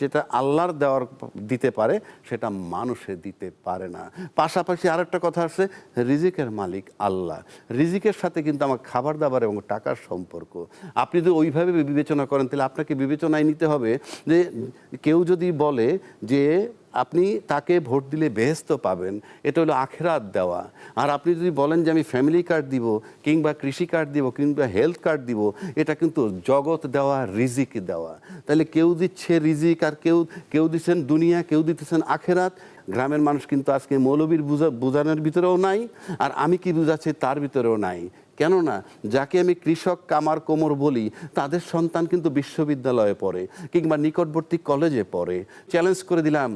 যেটা আল্লাহর দেওয়ার দিতে পারে, সেটা মানুষে দিতে পারে না। পাশাপাশি আরেকটা কথা আছে, রিজিকের মালিক আল্লাহ। রিজিকের সাথে কিন্তু আমার খাবার দাবার এবং টাকার সম্পর্ক। আপনি যদি ওইভাবে বিবেচনা করেন, তাহলে আপনাকে বিবেচনায় নিতে হবে যে, কেউ যদি বলে যে আপনি তাকে ভোট দিলে বেহেস্ত পাবেন। এটা হলো আখেরাত দেওয়া। আর আপনি যদি বলেন যে আমি ফ্যামিলি কার্ড দিব, কিংবা কৃষি কার্ড দিব, কিংবা হেলথ কার্ড দিব, এটা কিন্তু জগৎ দেওয়া, রিজিক দেওয়া। তাহলে কেউ দিচ্ছে রিজিক আর কেউ কেউ দিচ্ছেন দুনিয়া, কেউ দিতেছেন আখেরাত। গ্রামের মানুষ কিন্তু আজকে মৌলবীর বুঝা, বোঝানোর ভিতরেও নাই। আর আমি কি বুঝাচ্ছি তার ভিতরেও নাই। কেননা যাকে আমি কৃষক কামার কোমর বলি, তাদের সন্তান কিন্তু বিশ্ববিদ্যালয়ে পড়ে কিংবা নিকটবর্তী কলেজে পড়ে। চ্যালেঞ্জ করে দিলাম,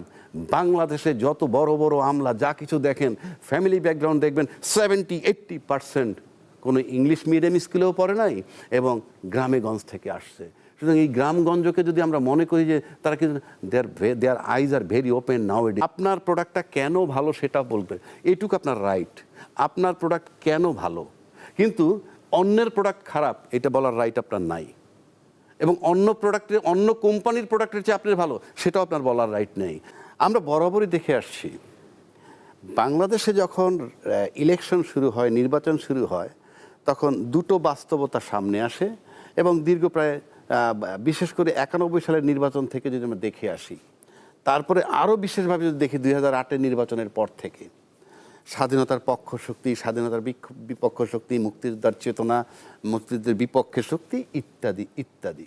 বাংলাদেশে যত বড় বড় আমলা যা কিছু দেখেন ফ্যামিলি ব্যাকগ্রাউন্ড দেখবেন সেভেন্টি এইট্টি পার্সেন্ট কোনো ইংলিশ মিডিয়াম স্কুলেও পড়ে নাই এবং গ্রামেগঞ্জ থেকে আসছে। সুতরাং এই গ্রামগঞ্জকে যদি আমরা মনে করি যে তারা কিন্তু দেয়ার দেয়ার আইজ আর ভেরি ওপেন নাও আপনার প্রোডাক্টটা কেন ভালো সেটা বলবে। এটুকু আপনার রাইট আপনার প্রোডাক্ট কেন ভালো? কিন্তু অন্যের প্রোডাক্ট খারাপ, এটা বলার রাইট আপনার নাই। এবং অন্য প্রোডাক্টের অন্য কোম্পানির প্রোডাক্টের চেয়ে আপনার ভালো, সেটাও আপনার বলার রাইট নেই। আমরা বরাবরই দেখে আসছি, বাংলাদেশে যখন ইলেকশন শুরু হয়, নির্বাচন শুরু হয়, তখন দুটো বাস্তবতা সামনে আসে এবং দীর্ঘ প্রায় বিশেষ করে একানব্বই সালের নির্বাচন থেকে যদি আমরা দেখে আসি, তারপরে আরও বিশেষভাবে যদি দেখি দুই হাজার আটের নির্বাচনের পর থেকে স্বাধীনতার পক্ষ শক্তি, স্বাধীনতার বিপক্ষ শক্তি, মুক্তিযোদ্ধার চেতনা, মুক্তিযুদ্ধের বিপক্ষে শক্তি ইত্যাদি ইত্যাদি।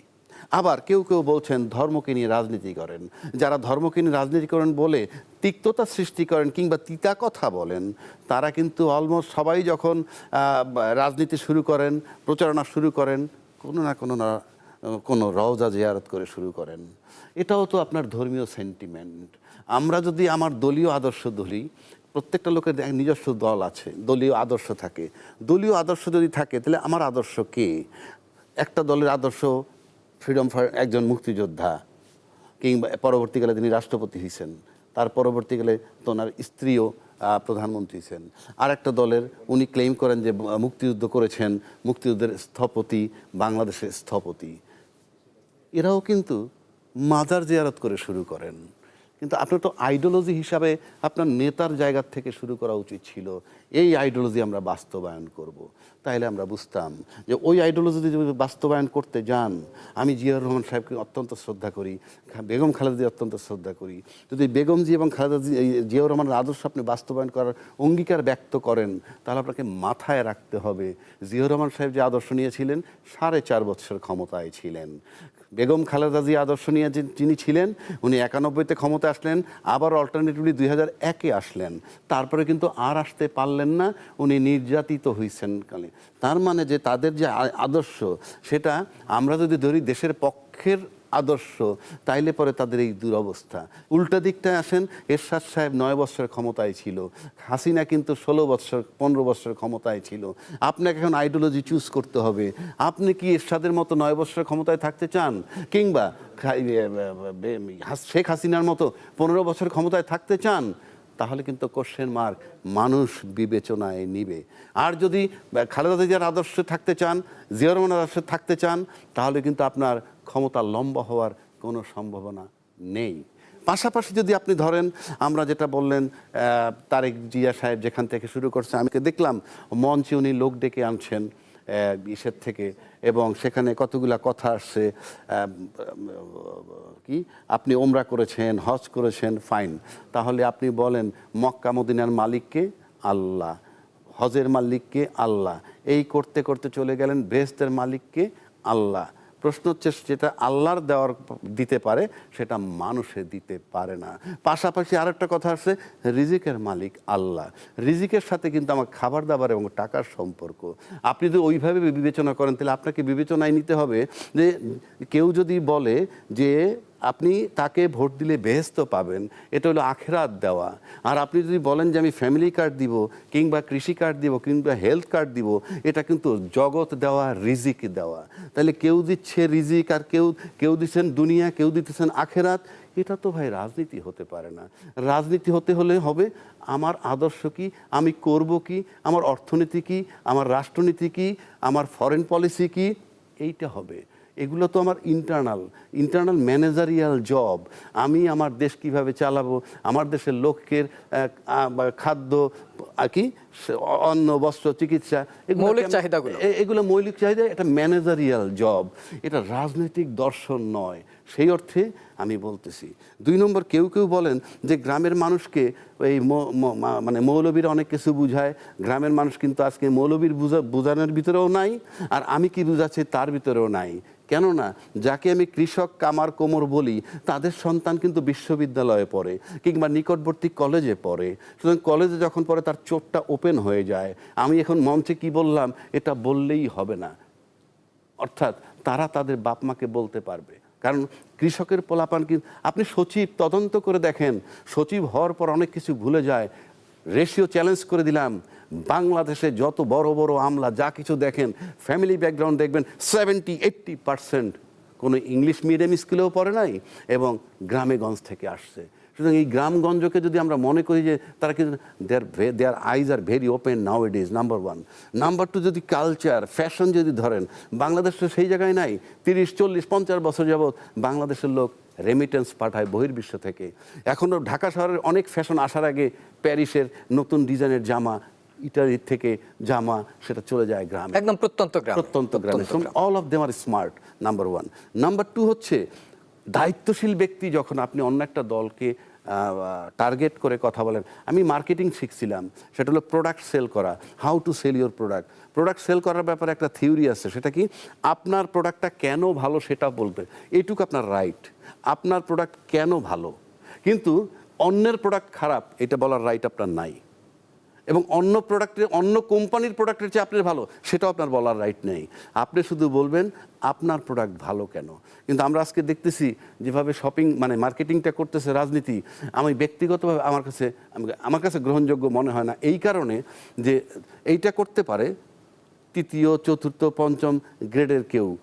আবার কেউ কেউ বলছেন ধর্মকে নিয়ে রাজনীতি করেন। যারা ধর্মকে নিয়ে রাজনীতি করেন বলে তিক্ততা সৃষ্টি করেন কিংবা তিতা কথা বলেন, তারা কিন্তু অলমোস্ট সবাই যখন রাজনীতি শুরু করেন, প্রচারণা শুরু করেন, কোনো না কোনো না, কোনো রওজা জিয়ারত করে শুরু করেন। এটাও তো আপনার ধর্মীয় সেন্টিমেন্ট আমরা যদি আমার দলীয় আদর্শ ধরি প্রত্যেকটা লোকের নিজস্ব দল আছে, দলীয় আদর্শ থাকে। দলীয় আদর্শ যদি থাকে, তাহলে আমার আদর্শ কে? একটা দলের আদর্শ ফ্রিডম ফর একজন মুক্তিযোদ্ধা, কিংবা পরবর্তীকালে তিনি রাষ্ট্রপতি হয়েছেন তার পরবর্তীকালে তো ওনার স্ত্রীও প্রধানমন্ত্রী ছিলেন আর একটা দলের উনি ক্লেম করেন যে মুক্তিযুদ্ধ করেছেন, মুক্তিযুদ্ধের স্থপতি, বাংলাদেশের স্থপতি। এরাও কিন্তু মাজার জিয়ারত করে শুরু করেন। কিন্তু আপনার তো আইডিওলজি হিসাবে আপনার নেতার জায়গা থেকে শুরু করা উচিত ছিল। এই আইডিওলজি আমরা বাস্তবায়ন করব। তাইলে আমরা বুঝতাম যে ওই আইডিওলজি যদি বাস্তবায়ন করতে যান, আমি জিয়াউর রহমান সাহেবকে অত্যন্ত শ্রদ্ধা করি বেগম খালেদা অত্যন্ত শ্রদ্ধা করি। যদি বেগমজি এবং খালেদা জিয়াউর রহমানের আদর্শ আপনি বাস্তবায়ন করার অঙ্গীকার ব্যক্ত করেন, তাহলে আপনাকে মাথায় রাখতে হবে। জিয়াউর রহমান সাহেব যে আদর্শ নিয়েছিলেন, সাড়ে চার বছর ক্ষমতায় ছিলেন। বেগম খালেদা জিয়া আদর্শ নিয়ে যিনি ছিলেন, উনি একানব্বইতে ক্ষমতা আসলেন, আবার অল্টারনেটিভলি দুই হাজার একে আসলেন। তারপরে কিন্তু আর আসতে পারলেন না, উনি নির্যাতিত হয়েছেন কালে। তার মানে যে তাদের যে আদর্শ, সেটা আমরা যদি ধরি দেশের পক্ষের আদর্শ, তাইলে পরে তাদের এই দুরবস্থা। উল্টা দিকটায় আসেন, এরশাদ সাহেব নয় বছর ক্ষমতায় ছিল। হাসিনা কিন্তু ষোলো বছর, পনেরো বছর ক্ষমতায় ছিল। আপনাকে এখন আইডিওলজি চুজ করতে হবে। আপনি কি এরশাদের মতো নয় বছর ক্ষমতায় থাকতে চান? কিংবা শেখ হাসিনার মতো পনেরো বছর ক্ষমতায় থাকতে চান? তাহলে কিন্তু কোশ্চেন মার্ক মানুষ বিবেচনায় নিবে। আর যদি খালেদা জিয়ার আদর্শে থাকতে চান, জিয়ার আদর্শে থাকতে চান, তাহলে কিন্তু আপনার ক্ষমতা লম্বা হওয়ার কোনো সম্ভাবনা নেই। পাশাপাশি যদি আপনি ধরেন, আমরা যেটা বললেন তারেক জিয়া সাহেব যেখান থেকে শুরু করছে, আমি দেখলাম মঞ্চে উনি লোক ডেকে আনছেন ইসের থেকে, এবং সেখানে কতগুলা কথা আসছে কি? আপনি ওমরা করেছেন, হজ করেছেন, ফাইন। তাহলে আপনি বলেন, মক্কা মদিনার মালিককে আল্লাহ, হজের মালিককে আল্লাহ, এই করতে করতে চলে গেলেন বেহেস্তের মালিককে আল্লাহ। প্রশ্ন হচ্ছে যেটা আল্লাহর দেওয়ার দিতে পারে, সেটা মানুষে দিতে পারে না। পাশাপাশি আরেকটা কথা আছে, রিজিকের মালিক আল্লাহ। রিজিকের সাথে কিন্তু আমার খাবার দাবার এবং টাকার সম্পর্ক। আপনি যদি ওইভাবে বিবেচনা করেন, তাহলে আপনাকে বিবেচনায় নিতে হবে যে কেউ যদি বলে যে আপনি তাকে ভোট দিলে বেহেস্ত পাবেন। এটা হলো আখেরাত দেওয়া। আর আপনি যদি বলেন যে আমি ফ্যামিলি কার্ড দিব, কিংবা কৃষি কার্ড দিব, কিংবা হেলথ কার্ড দিব, এটা কিন্তু জগৎ দেওয়া, রিজিক দেওয়া। তাহলে কেউ দিচ্ছে রিজিক আর কেউ কেউ দিচ্ছেন দুনিয়া, কেউ দিতেছেন আখেরাত। এটা তো ভাই রাজনীতি হতে পারে না। রাজনীতি হতে হলে হবে, আমার আদর্শ কি, আমি করব কি, আমার অর্থনীতি কি, আমার রাষ্ট্রনীতি কি, আমার ফরেন পলিসি কি, এইটা হবে। এগুলো তো আমার ইন্টারনাল ইন্টারনাল ম্যানেজারিয়াল জব আমি আমার দেশ কীভাবে চালাবো? আমার দেশের লোকের খাদ্য আহ, কি অন্ন বস্ত্র চিকিৎসা মৌলিক চাহিদাগুলো। এগুলো মৌলিক চাহিদা এটা ম্যানেজারিয়াল জব এটা রাজনৈতিক দর্শন নয়। সেই অর্থে আমি বলতেছি। দুই নম্বর কেউ কেউ বলেন যে গ্রামের মানুষকে এই মানে মৌলবীর অনেক কিছু বুঝায়। গ্রামের মানুষ কিন্তু আজকে মৌলবীর বুঝা বোঝানোর ভিতরেও নাই। আর আমি কি বুঝাচ্ছি তার ভিতরেও নাই। কেননা যাকে আমি কৃষক কামার কোমর বলি তাদের সন্তান কিন্তু বিশ্ববিদ্যালয়ে পড়ে কিংবা নিকটবর্তী কলেজে পড়ে। সুতরাং কলেজে যখন পড়ে তার চোখটা ওপেন হয়ে যায়। আমি এখন মঞ্চে কি বললাম, এটা বললেই হবে না। অর্থাৎ তারা তাদের বাপ মাকে বলতে পারবে। কারণ কৃষকের পোলাপান কি আপনি সচিব, তদন্ত করে দেখেন। সচিব হওয়ার পর অনেক কিছু ভুলে যায়। রেশিও চ্যালেঞ্জ করে দিলাম। বাংলাদেশে যত বড় বড় আমলা যা কিছু দেখেন ফ্যামিলি ব্যাকগ্রাউন্ড দেখবেন সেভেন্টি এইট্টি পার্সেন্ট কোনো ইংলিশ মিডিয়াম স্কুলেও পড়ে নাই এবং গ্রামেগঞ্জ থেকে আসছে। সুতরাং এই গ্রামগঞ্জকে যদি আমরা মনে করি যে তারা কিন্তু there there eyes are very open now it is number one number two যদি কালচার ফ্যাশন যদি ধরেন বাংলাদেশ তো সেই জায়গায় নাই। তিরিশ চল্লিশ পঞ্চাশ বছর যাবৎ বাংলাদেশের লোক রেমিটেন্স পাঠায় বহির্বিশ্ব থেকে। এখনও ঢাকা শহরের অনেক ফ্যাশন আসার আগে প্যারিসের নতুন ডিজাইনের জামা ইটালির থেকে জামা সেটা চলে যায় গ্রামে। একদম প্রত্যন্ত গ্রাম। প্রত্যন্ত গ্রামে। All of them are smart number one number two হচ্ছে দায়িত্বশীল ব্যক্তি যখন আপনি অন্য একটা দলকে টার্গেট করে কথা বলেন, আমি মার্কেটিং শিখছিলাম, সেটা হলো প্রোডাক্ট সেল করা how to sell your product product sell করার ব্যাপারে একটা থিওরি আছে, সেটা কি? আপনার প্রোডাক্টটা কেন ভালো সেটা বলতে এইটুকু আপনার রাইট আপনার প্রোডাক্ট কেন ভালো? কিন্তু অন্যের প্রোডাক্ট খারাপ, এটা বলার রাইট আপনার নাই। এবং অন্য প্রোডাক্টের অন্য কোম্পানির প্রোডাক্টের চেয়ে আপনার ভালো, সেটাও আপনার বলার রাইট নেই। আপনি শুধু বলবেন, আপনার প্রোডাক্ট ভালো কেন? কিন্তু আমরা আজকে দেখতেছি, যেভাবে শপিং মানে মার্কেটিংটা করতেছে রাজনীতি, আমি ব্যক্তিগতভাবে আমার কাছে, আমি- আমার কাছে গ্রহণযোগ্য মনে হয় না। এই কারণে যে এইটা করতে পারে, তৃতীয়, চতুর্থ, পঞ্চম গ্রেডের কেউ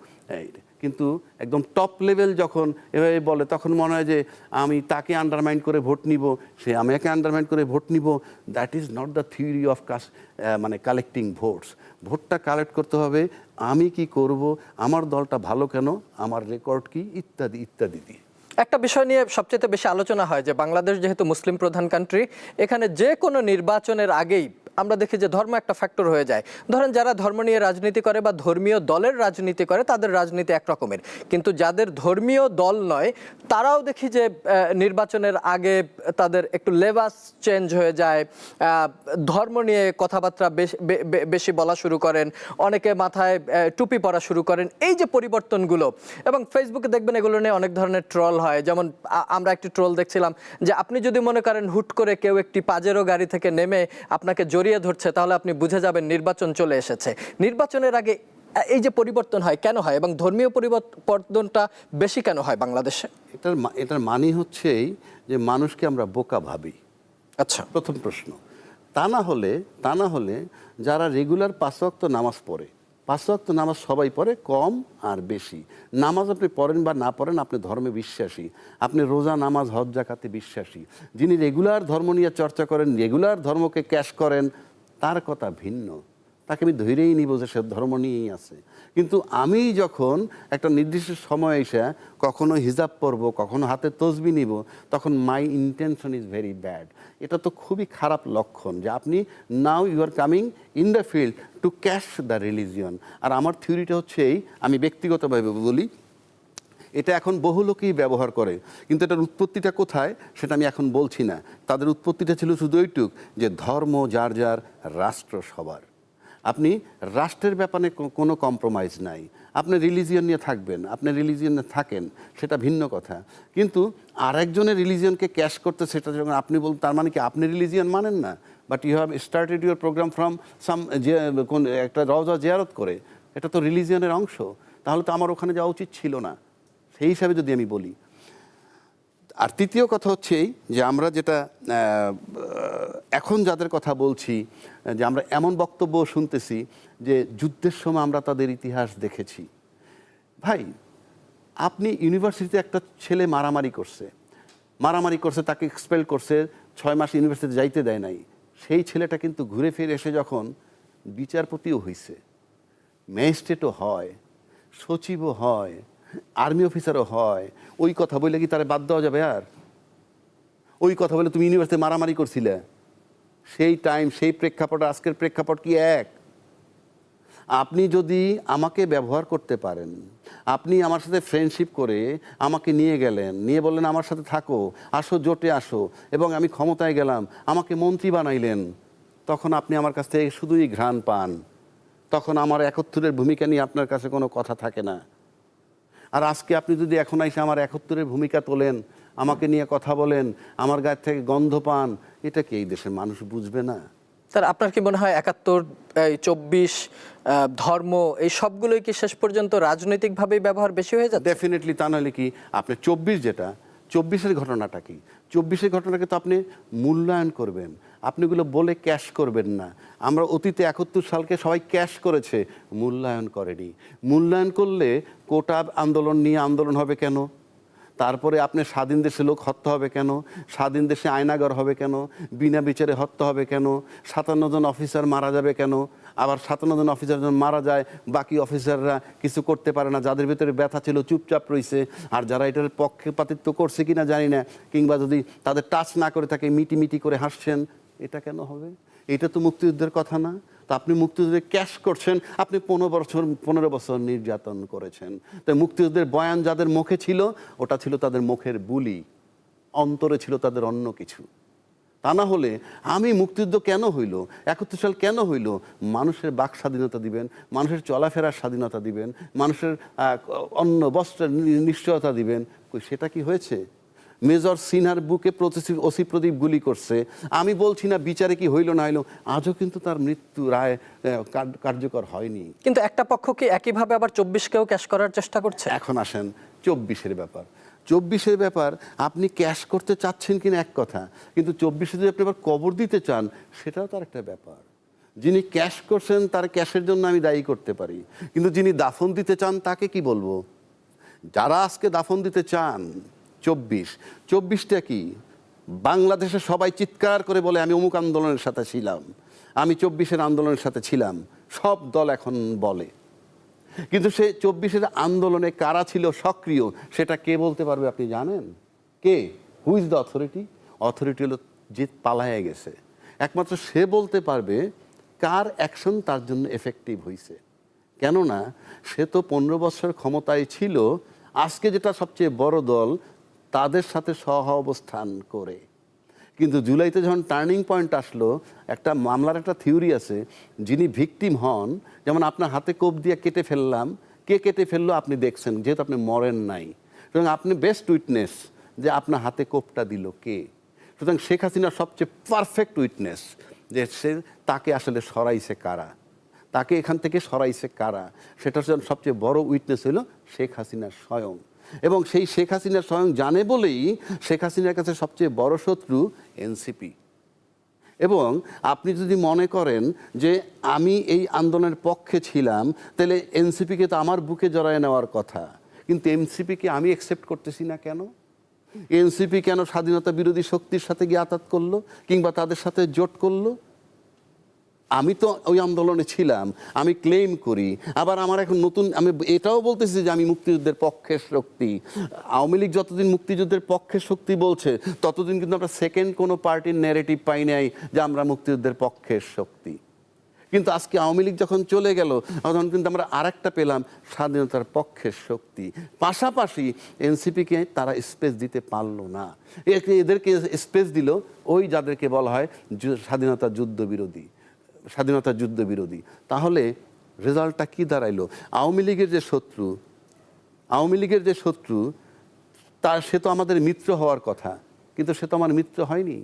কিন্তু একদম টপ লেভেল যখন এভাবে বলে, তখন মনে হয় যে আমি তাকে আন্ডারমাইন্ড করে ভোট নিব, সে আমাকে আন্ডারমাইন্ড করে ভোট নিব। That is not the theory of কাস মানে কালেক্টিং ভোটস ভোটটা কালেক্ট করতে হবে, আমি কি করব, আমার দলটা ভালো কেন, আমার রেকর্ড কি, ইত্যাদি ইত্যাদি দিয়ে। একটা বিষয় নিয়ে সবচেয়ে বেশি আলোচনা হয় যে বাংলাদেশ যেহেতু মুসলিম প্রধান কান্ট্রি এখানে যে কোনো নির্বাচনের আগেই আমরা দেখি যে ধর্ম একটা ফ্যাক্টর হয়ে যায়। ধরেন যারা ধর্ম নিয়ে রাজনীতি করে বা ধর্মীয় দলের রাজনীতি করে, তাদের রাজনীতি একরকমের কিন্তু যাদের ধর্মীয় দল নয়, তারাও দেখি যে নির্বাচনের আগে তাদের একটু লেবাস চেঞ্জ হয়ে যায়। ধর্ম নিয়ে কথাবার্তা বেশ- বলা শুরু করেন। অনেকে মাথায় টুপি পরা শুরু করেন। এই যে পরিবর্তনগুলো, এবং ফেসবুকে দেখবেন এগুলো নিয়ে অনেক ধরনের ট্রল হয়। যেমন আমরা একটি ট্রোল দেখছিলাম যে, আপনি যদি মনে করেন হুট করে কেউ একটি পাজেরো গাড়ি থেকে নেমে আপনাকে জড়িয়ে ধরছে তাহলে আপনি বুঝে যাবেন নির্বাচন চলে এসেছে। নির্বাচনের আগে এই যে পরিবর্তন হয় কেন হয় এবং ধর্মীয় পরিবর্তনটা বেশি কেন হয় বাংলাদেশে? এটার এটার মানে হচ্ছেই যে মানুষকে আমরা বোকা ভাবি। আচ্ছা। প্রথম প্রশ্ন। তা না হলে তা না হলে যারা রেগুলার পাঁচ নামাজ পড়ে পাঁচ রক্ত নামাজ সবাই পড়ে, কম আর বেশি। নামাজ আপনি পড়েন বা না পড়েন, আপনি ধর্মে বিশ্বাসী। আপনি রোজা, নামাজ, হজ, জাকাতে বিশ্বাসী। যিনি রেগুলার ধর্ম নিয়ে চর্চা করেন, রেগুলার ধর্মকে ক্যাশ করেন, তার কথা ভিন্ন। তাকে আমি ধৈরেই নিব যে সে ধর্ম নিয়েই আছে। কিন্তু আমি যখন একটা নির্দিষ্ট সময় এসে কখনো হিজাব পরব, কখনো হাতে তসবি নিব, তখন my intention is very bad এটা তো খুবই খারাপ লক্ষণ যে আপনি now you are coming in the field to cash the religion আর আমার থিওরিটা হচ্ছে এই, আমি ব্যক্তিগতভাবে বলি, এটা এখন বহু লোকই ব্যবহার করে, কিন্তু এটার উৎপত্তিটা কোথায় সেটা আমি এখন বলছি না। তাদের উৎপত্তিটা ছিল শুধু এইটুক যে ধর্ম যার যার রাষ্ট্র সবার। আপনি রাষ্ট্রের ব্যাপারে কোনো কম্প্রোমাইজ নাই। আপনি রিলিজিয়ন নিয়ে থাকবেন, আপনি রিলিজিয়নে থাকেন, সেটা ভিন্ন কথা। কিন্তু আরেকজনের রিলিজিয়নকে ক্যাশ করতে সেটা যখন আপনি বলুন তার মানে কি আপনি রিলিজিয়ন মানেন না? But you have started your program from some যে, কোন একটা রওজা জিয়ারত করে, এটা তো রিলিজিয়নের অংশ। তাহলে তো আমার ওখানে যাওয়া উচিত ছিল না। সেই হিসাবে যদি আমি বলি আর তৃতীয় কথা হচ্ছে এই যে আমরা যেটা এখন যাদের কথা বলছি, যে আমরা এমন বক্তব্য শুনতেছি যে যুদ্ধের সময় আমরা তাদের ইতিহাস দেখেছি। ভাই, আপনি ইউনিভার্সিটিতে একটা ছেলে মারামারি করছে। মারামারি করছে, তাকে এক্সপেল করছে, ছয় মাস ইউনিভার্সিটিতে যাইতে দেয় নাই। সেই ছেলেটা কিন্তু ঘুরে ফিরে এসে যখন বিচারপতিও হইছে, ম্যাজিস্ট্রেটও হয়, সচিবও হয় আর্মি অফিসারও হয়, ওই কথা বললে কি তারা বাদ দেওয়া যাবে আর? ওই কথা বলে তুমি ইউনিভার্সিটি মারামারি করছিলে। সেই টাইম সেই প্রেক্ষাপট, আজকের প্রেক্ষাপট কি এক? আপনি যদি আমাকে ব্যবহার করতে পারেন, আপনি আমার সাথে ফ্রেন্ডশিপ করে আমাকে নিয়ে গেলেন, নিয়ে বললেন, আমার সাথে থাকো, আসো, জোটে আসো। এবং আমি ক্ষমতায় গেলাম, আমাকে মন্ত্রী বানাইলেন, তখন আপনি আমার কাছ থেকে শুধুই ঘ্রাণ পান। তখন আমার একত্তরের ভূমিকা নিয়ে আপনার কাছে কোনো কথা থাকে না। আর আজকে আপনি যদি এখন এসে আমার একত্তরের ভূমিকা তোলেন আমাকে নিয়ে কথা বলেন আমার গায়ের থেকে গন্ধ পান এটা কি এই দেশের মানুষ বুঝবে না? তার আপনার কি মনে হয় একাত্তর চব্বিশ ধর্ম এই সবগুলোই কি শেষ পর্যন্ত রাজনৈতিকভাবেই ব্যবহার বেশি হয়ে যাচ্ছে? ডেফিনেটলি তা নাহলে কি আপনি চব্বিশ যেটা চব্বিশের ঘটনাটা কি? চব্বিশের ঘটনাকে তো আপনি মূল্যায়ন করবেন। আপনি এগুলো বলে ক্যাশ করবেন না। আমরা অতীতে একাত্তর সালকে সবাই ক্যাশ করেছে, মূল্যায়ন করেনি। মূল্যায়ন করলে কোটা আন্দোলন নিয়ে আন্দোলন হবে কেন? তারপরে আপনি স্বাধীন দেশে লোক হত্যা হবে কেন? স্বাধীন দেশে আয়নাগর হবে কেন? বিনা বিচারে হত্যা হবে কেন? সাতান্ন জন অফিসার মারা যাবে কেন? আবার সাতান্ন জন অফিসার যখন মারা যায়, বাকি অফিসাররা কিছু করতে পারে না। যাদের ভিতরে ব্যথা ছিল, চুপচাপ রয়েছে আর যারা এটার পক্ষপাতিত্ব করছে কিনা জানি না। কিংবা যদি তাদের টাচ না করে থাকে মিটি মিটি করে হাসছেন, এটা কেন হবে? এটা তো মুক্তিযুদ্ধের কথা না। তো আপনি মুক্তিযুদ্ধে ক্যাশ করছেন, আপনি পনেরো বছর পনেরো বছর নির্যাতন করেছেন। তো মুক্তিযুদ্ধের বয়ান যাদের মুখে ছিল, ওটা ছিল তাদের মুখের বুলি। অন্তরে ছিল তাদের অন্য কিছু। তা না হলে আমি মুক্তিযুদ্ধ কেন হইল? একাত্তর সাল কেন হইল? মানুষের বাক স্বাধীনতা দিবেন, মানুষের চলাফেরার স্বাধীনতা দিবেন, মানুষের অন্য বস্ত্রের নিশ্চয়তা দিবেন। সেটা কি হয়েছে? মেজর সিনহার বুকে প্রতিশ্রুতি ওসি প্রদীপ গুলি করছে। আমি বলছি না বিচারে কি হইল না হইল আজও কিন্তু তার মৃত্যু রায় কার্যকর হয়নি। কিন্তু একটা পক্ষ কি একইভাবে আবার চব্বিশকেও ক্যাশ করার চেষ্টা করছে? এখন আসেন চব্বিশের ব্যাপার। চব্বিশের ব্যাপার আপনি ক্যাশ করতে চাচ্ছেন কিনা এক কথা কিন্তু চব্বিশে যদি আপনি আবার কবর দিতে চান সেটাও তার একটা ব্যাপার। যিনি ক্যাশ করছেন তার ক্যাশের জন্য আমি দায়ী করতে পারি। কিন্তু যিনি দাফন দিতে চান তাকে কি বলব? যারা আজকে দাফন দিতে চান চব্বিশ। চব্বিশটা কি? বাংলাদেশে সবাই চিৎকার করে বলে, আমি অমুক আন্দোলনের সাথে ছিলাম। আমি চব্বিশের আন্দোলনের সাথে ছিলাম। সব দল এখন বলে। কিন্তু সে চব্বিশের আন্দোলনে কারা ছিল সক্রিয়, সেটা কে বলতে পারবে আপনি জানেন? কে? Who is the authority authority হলো যে পালায় গেছে। একমাত্র সে বলতে পারবে কার অ্যাকশন তার জন্য এফেক্টিভ হয়েছে কেননা সে তো পনেরো বছর ক্ষমতায় ছিল। আজকে যেটা সবচেয়ে বড় দল তাদের সাথে সহ অবস্থান করে। কিন্তু জুলাইতে যখন টার্নিং পয়েন্ট আসলো, একটা মামলার একটা থিওরি আছে, যিনি ভিকটিম হন, যেমন আপনার হাতে কোপ দিয়ে কেটে ফেললাম, কে কেটে ফেলল আপনি দেখছেন, যেহেতু আপনি মরেন নাই। সুতরাং আপনি বেস্ট উইটনেস যে আপনার হাতে কোপটা দিল কে। সুতরাং শেখ হাসিনার সবচেয়ে পারফেক্ট উইটনেস যে সে, তাকে আসলে সরাইছে কারা? তাকে এখান থেকে সরাইছে কারা? সেটা সবচেয়ে বড় উইটনেস হলো শেখ হাসিনা স্বয়ং। এবং সেই শেখ হাসিনা স্বয়ং জানে বলেই শেখ হাসিনার কাছে সবচেয়ে বড় শত্রু এনসিপি। এবং আপনি যদি মনে করেন যে আমি এই আন্দোলনের পক্ষে ছিলাম, তাহলে এনসিপিকে তো আমার বুকে জড়ায় নেওয়ার কথা। কিন্তু এনসিপিকে আমি অ্যাকসেপ্ট করতেছি না কেন? এনসিপি কেন স্বাধীনতা বিরোধী শক্তির সাথে গিয়ে আতাত করল? কিংবা তাদের সাথে জোট করল? আমি তো ওই আন্দোলনে ছিলাম, আমি ক্লেম করি। আবার আমার এখন নতুন, আমি এটাও বলতেছি যে আমি মুক্তিযুদ্ধের পক্ষের শক্তি। আওয়ামী লীগ যতদিন মুক্তিযুদ্ধের পক্ষের শক্তি বলছে, ততদিন কিন্তু আমরা সেকেন্ড কোনো পার্টির ন্যারেটিভ পাই নাই যে আমরা মুক্তিযুদ্ধের পক্ষের শক্তি। কিন্তু আজকে আওয়ামী লীগ যখন চলে গেল, তখন কিন্তু আমরা আরেকটা পেলাম, স্বাধীনতার পক্ষের শক্তি। পাশাপাশি এনসিপিকে তারা স্পেস দিতে পারল না। এদেরকে স্পেস দিল, ওই যাদেরকে বলা হয় স্বাধীনতা যুদ্ধ বিরোধী স্বাধীনতা যুদ্ধ বিরোধী। তাহলে রেজাল্টটা কি দাঁড়াইলো? আওয়ামী লীগের যে শত্রু, আওয়ামী লীগের যে শত্রু, তার, সে তো আমাদের মিত্র হওয়ার কথা, কিন্তু সে তো আমার মিত্র হয়নি।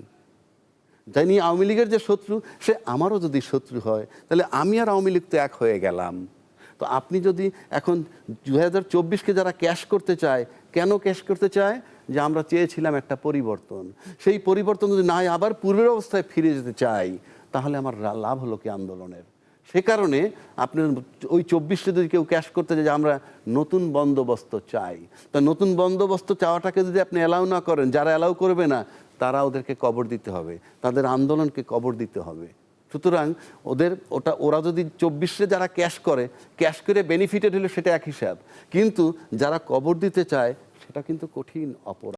জানি আওয়ামী লীগের যে শত্রু, সে আমারও যদি শত্রু হয়, তাহলে আমি আর আওয়ামী লীগ তো এক হয়ে গেলাম। তো আপনি যদি এখন দু হাজার চব্বিশকে যারা ক্যাশ করতে চায়, কেন ক্যাশ করতে চায়? যে আমরা চেয়েছিলাম একটা পরিবর্তন। সেই পরিবর্তন যদি না আবার পূর্বের অবস্থায় ফিরে যেতে চাই তাহলে আমার লাভ হলো কি আন্দোলনের? সে কারণে আপনি ওই চব্বিশে যদি কেউ ক্যাশ করতে যে আমরা নতুন বন্দোবস্ত চাই, তা নতুন বন্দোবস্ত চাওয়াটাকে যদি আপনি অ্যালাউ না করেন, যারা অ্যালাউ করবে না, তারা ওদেরকে কবর দিতে হবে, তাদের আন্দোলনকে কবর দিতে হবে। সুতরাং ওদের ওটা, ওরা যদি চব্বিশে যারা ক্যাশ করে ক্যাশ করে বেনিফিটেড হলে সেটা এক হিসাব, কিন্তু যারা কবর দিতে চায়, সেটা কিন্তু কঠিন অপরাধ।